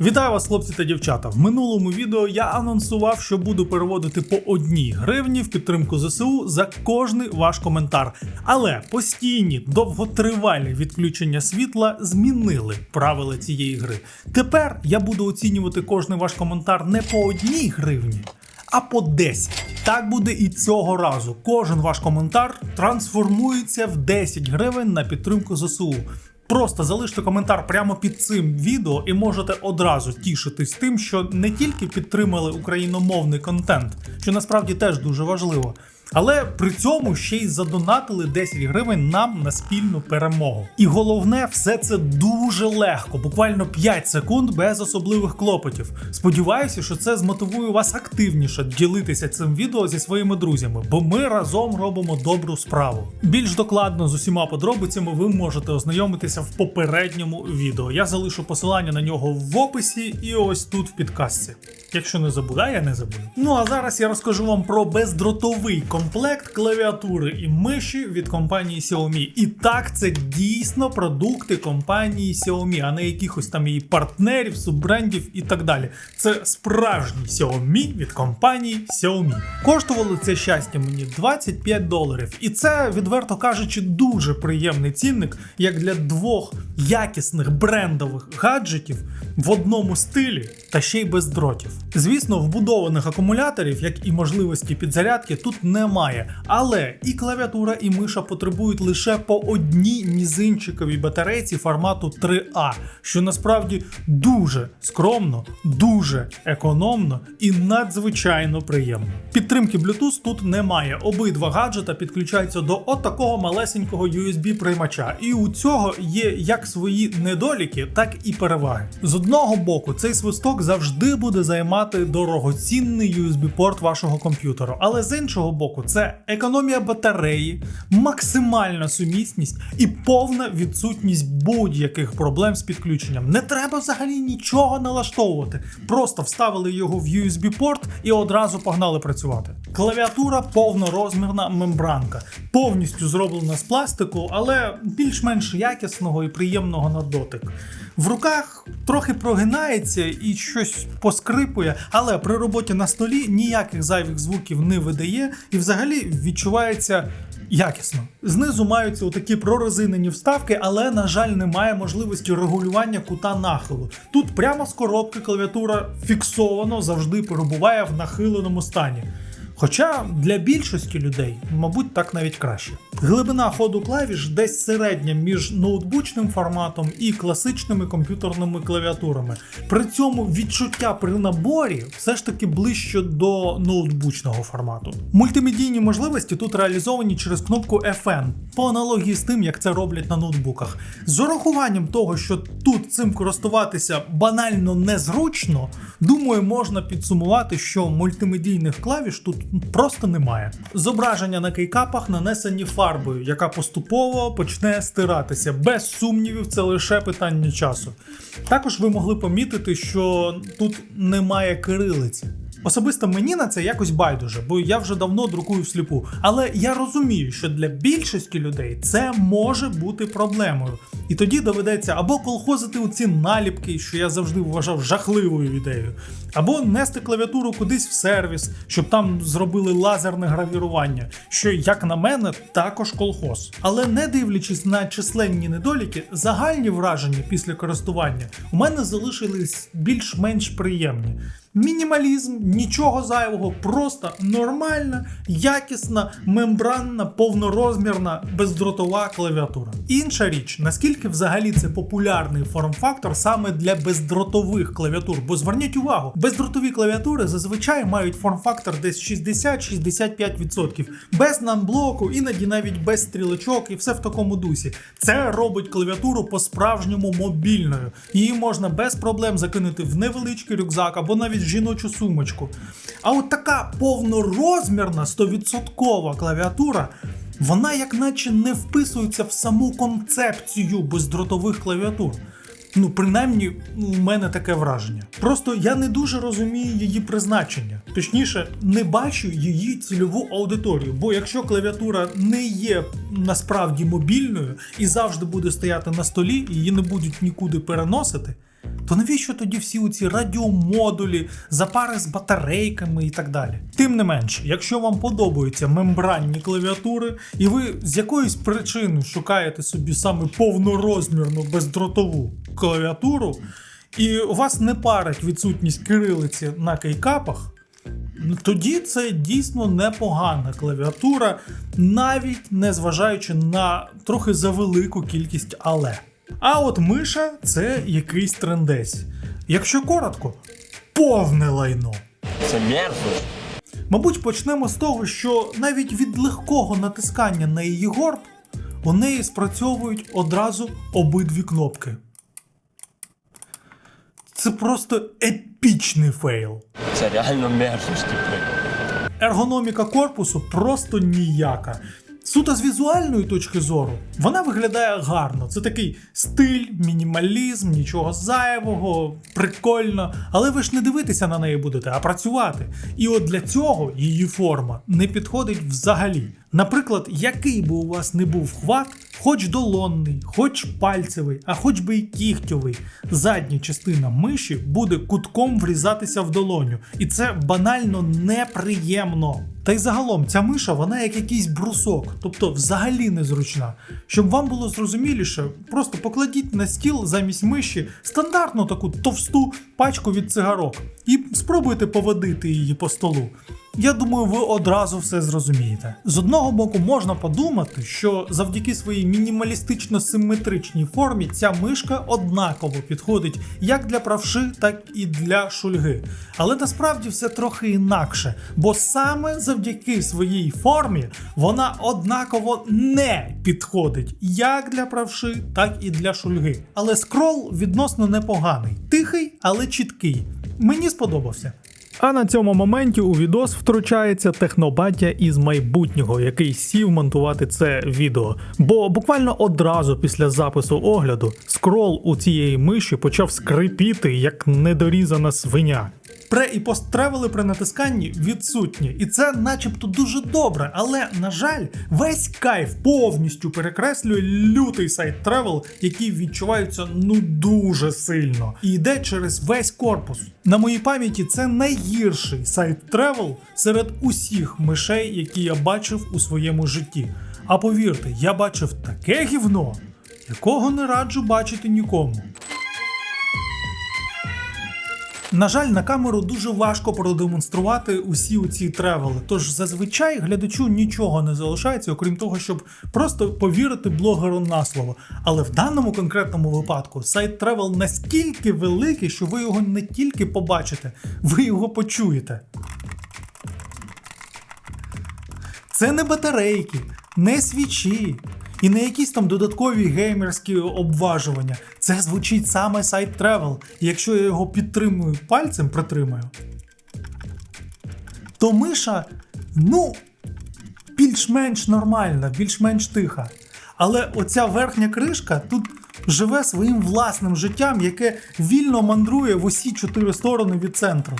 Вітаю вас, хлопці та дівчата. В минулому відео я анонсував, що буду переводити по одній гривні в підтримку ЗСУ за кожний ваш коментар. Але постійні довготривалі відключення світла змінили правила цієї гри. Тепер я буду оцінювати кожний ваш коментар не по одній гривні. А по 10. Так буде і цього разу. Кожен ваш коментар трансформується в 10 гривень на підтримку ЗСУ. Просто залиште коментар прямо під цим відео і можете одразу тішитись тим, що не тільки підтримали україномовний контент, що насправді теж дуже важливо, але при цьому ще й задонатили 10 гривень нам на спільну перемогу. І головне, все це дуже легко, буквально 5 секунд без особливих клопотів. Сподіваюся, що це змотивує вас активніше ділитися цим відео зі своїми друзями, бо ми разом робимо добру справу. Більш докладно з усіма подробицями ви можете ознайомитися в попередньому відео. Я залишу посилання на нього в описі і ось тут в підказці. Якщо не забуду, я не забуду. Ну а зараз я розкажу вам про бездротовий комплект клавіатури і миші від компанії Xiaomi. І так, це дійсно продукти компанії Xiaomi, а не якихось там її партнерів, суббрендів і так далі. Це справжній Xiaomi від компанії Xiaomi. Коштувало це щастя мені 25 доларів. І це, відверто кажучи, дуже приємний цінник, як для двох якісних брендових гаджетів в одному стилі та ще й без дротів. Звісно, вбудованих акумуляторів, як і можливості підзарядки, тут немає. Але і клавіатура, і миша потребують лише по одній мізинчиковій батарейці формату 3А, що насправді дуже скромно, дуже економно і надзвичайно приємно. Підтримки Bluetooth тут немає. Обидва гаджета підключаються до от малесенького USB-приймача. І у цього є як свої недоліки, так і переваги. З одного боку, цей свисток завжди буде займати дорогоцінний USB-порт вашого комп'ютера, але з іншого боку, це економія батареї, максимальна сумісність і повна відсутність будь-яких проблем з підключенням. Не треба взагалі нічого налаштовувати. Просто вставили його в USB-порт і одразу погнали працювати. Клавіатура повнорозмірна мембранка, повністю зроблена з пластику, але більш-менш якісного і приємного на дотик. В руках трохи прогинається і щось поскрипує, але при роботі на столі ніяких зайвих звуків не видає і взагалі відчувається. Якісно. Знизу маються отакі прорезинені вставки, але, на жаль, немає можливості регулювання кута нахилу. Тут прямо з коробки клавіатура фіксовано завжди перебуває в нахиленому стані. Хоча для більшості людей, мабуть, так навіть краще. Глибина ходу клавіш десь середня між ноутбучним форматом і класичними комп'ютерними клавіатурами. При цьому відчуття при наборі все ж таки ближче до ноутбучного формату. Мультимедійні можливості тут реалізовані через кнопку FN, по аналогії з тим, як це роблять на ноутбуках. З урахуванням того, що тут цим користуватися банально незручно, думаю, можна підсумувати, що мультимедійних клавіш тут просто немає. Зображення на кейкапах нанесені фарбою, яка поступово почне стиратися. Без сумнівів, це лише питання часу. Також ви могли помітити, що тут немає кирилиці. Особисто мені на це якось байдуже, бо я вже давно друкую всліпу. Але я розумію, що для більшості людей це може бути проблемою. І тоді доведеться або колхозити у ці наліпки, що я завжди вважав жахливою ідеєю, або нести клавіатуру кудись в сервіс, щоб там зробили лазерне гравірування, що, як на мене, також колхоз. Але не дивлячись на численні недоліки, загальні враження після користування у мене залишились більш-менш приємні. Мінімалізм, нічого зайвого, просто нормальна, якісна, мембранна, повнорозмірна, бездротова клавіатура. Інша річ, наскільки взагалі це популярний форм-фактор саме для бездротових клавіатур, бо зверніть увагу, бездротові клавіатури зазвичай мають форм-фактор десь 60-65%, без намблоку, іноді навіть без стрілочок і все в такому дусі. Це робить клавіатуру по-справжньому мобільною. Її можна без проблем закинути в невеличкий рюкзак або навіть жіночу сумочку. А от така повнорозмірна 100% клавіатура. Вона як наче не вписується в саму концепцію бездротових клавіатур. Ну, принаймні, у мене таке враження. Просто я не дуже розумію її призначення. Точніше, не бачу її цільову аудиторію. Бо якщо клавіатура не є насправді мобільною і завжди буде стояти на столі, її не будуть нікуди переносити, то навіщо тоді всі оці радіомодулі, запари з батарейками і так далі? Тим не менше, якщо вам подобаються мембранні клавіатури, і ви з якоїсь причини шукаєте собі саме повнорозмірну бездротову клавіатуру, і вас не парить відсутність кирилиці на кейкапах. Тоді це дійсно непогана клавіатура, навіть не зважаючи на трохи завелику кількість але. А от миша це якийсь трендець. Якщо коротко, повне лайно. Це мерзость. Мабуть, почнемо з того, що навіть від легкого натискання на її горб у неї спрацьовують одразу обидві кнопки. Це просто епічний фейл. Це реально мерзость. Ергономіка корпусу просто ніяка. Суто з візуальної точки зору вона виглядає гарно. Це такий стиль, мінімалізм, нічого зайвого, прикольно. Але ви ж не дивитися на неї будете, а працювати. І от для цього її форма не підходить взагалі. Наприклад, який би у вас не був хват, хоч долонний, хоч пальцевий, а хоч би і кігтьовий, задня частина миші буде кутком врізатися в долоню. І це банально неприємно. Та й загалом ця миша, вона як якийсь брусок, тобто взагалі незручна. Щоб вам було зрозуміліше, просто покладіть на стіл замість миші стандартну таку товсту пачку від цигарок і спробуйте поводити її по столу. Я думаю, ви одразу все зрозумієте. З одного боку, можна подумати, що завдяки своїй мінімалістично симетричній формі ця мишка однаково підходить як для правши, так і для шульги. Але насправді все трохи інакше, бо саме завдяки своїй формі вона однаково не підходить як для правши, так і для шульги. Але скрол відносно непоганий, тихий, але чіткий. Мені сподобався. А на цьому моменті у відос втручається технобатя із майбутнього, який сів монтувати це відео. Бо буквально одразу після запису огляду скрол у цієї миші почав скрипіти як недорізана свиня. Пре і посттревели при натисканні відсутні, і це начебто дуже добре, але на жаль, весь кайф повністю перекреслює лютий сайт тревел, який відчувається ну дуже сильно, і йде через весь корпус. На моїй пам'яті це найгірший сайт тревел серед усіх мишей, які я бачив у своєму житті. А повірте, я бачив таке гівно, якого не раджу бачити нікому. На жаль, на камеру дуже важко продемонструвати усі ці тревели. Тож зазвичай глядачу нічого не залишається, окрім того, щоб просто повірити блогеру на слово. Але в даному конкретному випадку сайт тревел настільки великий, що ви його не тільки побачите, ви його почуєте. Це не батарейки, не свічі і не якісь там додаткові геймерські обважування. Це звучить саме сайт. І якщо я його підтримую пальцем, притримаю, то миша, ну, більш-менш нормальна, більш-менш тиха. Але оця верхня кришка тут живе своїм власним життям, яке вільно мандрує в усі чотири сторони від центру.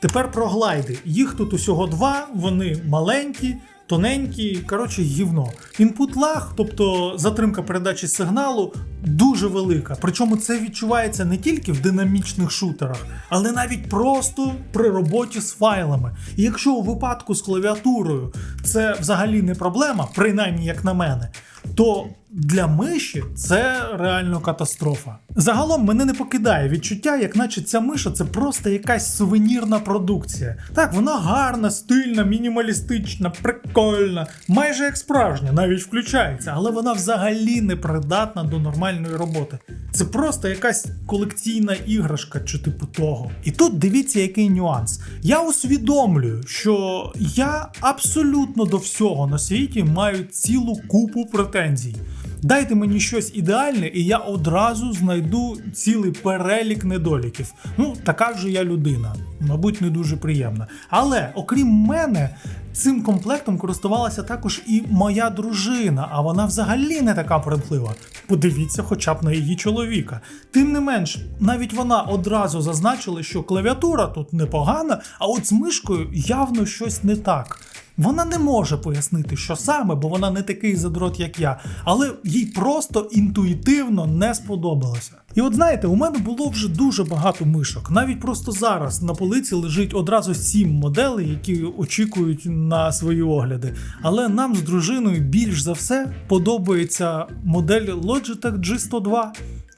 Тепер про глайди. Їх тут усього два, вони маленькі, тоненькі, коротше, гівно. Інпут лаг, тобто затримка передачі сигналу, дуже велика. Причому це відчувається не тільки в динамічних шутерах, але навіть просто при роботі з файлами. І якщо у випадку з клавіатурою це взагалі не проблема, принаймні як на мене, то для миші це реально катастрофа. Загалом мене не покидає відчуття, як наче ця миша це просто якась сувенірна продукція. Так, вона гарна, стильна, мінімалістична, прикольна, майже як справжня, навіть включається, але вона взагалі не придатна до нормальної роботи. Це просто якась колекційна іграшка чи типу того. І тут дивіться, який нюанс. Я усвідомлюю, що я абсолютно до всього на світі маю цілу купу претензій. Дайте мені щось ідеальне, і я одразу знайду цілий перелік недоліків. Ну, така вже я людина, мабуть, не дуже приємна. Але окрім мене, цим комплектом користувалася також і моя дружина, а вона взагалі не така примхлива. Подивіться, хоча б на її чоловіка. Тим не менш, навіть вона одразу зазначила, що клавіатура тут непогана, а от з мишкою явно щось не так. Вона не може пояснити, що саме, бо вона не такий задрот, як я, але їй просто інтуїтивно не сподобалося. І от знаєте, у мене було вже дуже багато мишок. Навіть просто зараз на полиці лежить одразу сім моделей, які очікують на свої огляди. Але нам з дружиною більш за все подобається модель Logitech G102.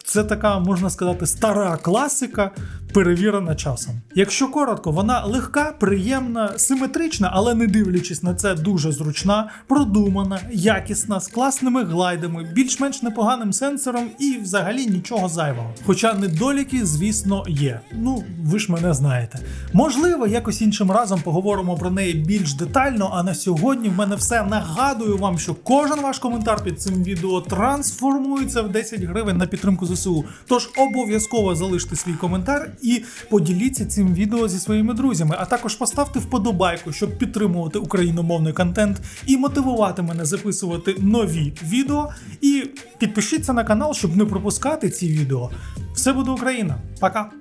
Це така, можна сказати, стара класика, перевірена часом. Якщо коротко, вона легка, приємна, симетрична, але не дивлячись на це, дуже зручна, продумана, якісна, з класними глайдами, більш-менш непоганим сенсором і взагалі нічого зайвого. Хоча недоліки, звісно, є. Ну, ви ж мене знаєте. Можливо, якось іншим разом поговоримо про неї більш детально. А на сьогодні в мене все. Нагадую вам, що кожен ваш коментар під цим відео трансформується в 10 гривень на підтримку ЗСУ. Тож обов'язково залиште свій коментар і поділіться цим відео зі своїми друзями. А також поставте вподобайку, щоб підтримувати україномовний контент і мотивувати мене записувати нові відео. І підпишіться на канал, щоб не пропускати ці відео. Все буде Україна. Пока!